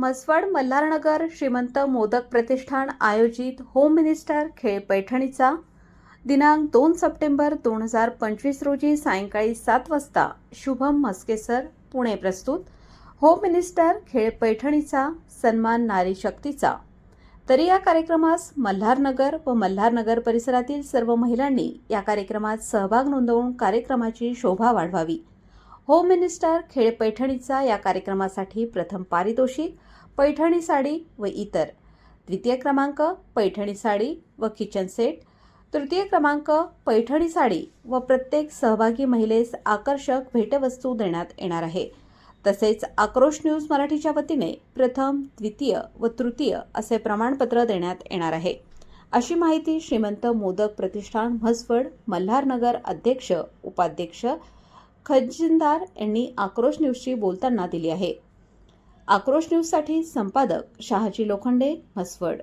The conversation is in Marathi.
म्हसवड मल्हारनगर श्रीमंत मोदक प्रतिष्ठान आयोजित होम मिनिस्टर खेळ पैठणीचा दिनांक दोन सप्टेंबर दोन हजार पंचवीस रोजी सायंकाळी सात वाजता. शुभम म्हस्केसर पुणे प्रस्तुत. होम मिनिस्टर खेळ पैठणीचा सन्मान नारी शक्तीचा. तरी या कार्यक्रमास मल्हारनगर व मल्हारनगर परिसरातील सर्व महिलांनी या कार्यक्रमात सहभाग नोंदवून कार्यक्रमाची शोभा वाढवावी. होम मिनिस्टर खेळ पैठणीचा या कार्यक्रमासाठी प्रथम पारितोषिक पैठणी साडी व इतर. द्वितीय क्रमांक पैठणी साडी व किचन सेट तृतीय क्रमांक पैठणी साडी व प्रत्येक सहभागी महिलेस आकर्षक भेटवस्तू देण्यात येणार आहे. तसेच आक्रोश न्यूज मराठीच्या वतीने प्रथम द्वितीय व तृतीय असे प्रमाणपत्र देण्यात येणार आहे. अशी माहिती श्रीमंत मोदक प्रतिष्ठान म्हसवड मल्हारनगर अध्यक्ष उपाध्यक्ष खजिनदार यांनी आक्रोश न्यूजशी बोलताना दिली आहे. आक्रोश न्यूजसाठी संपादक शहाजी लोखंडे म्हसवड.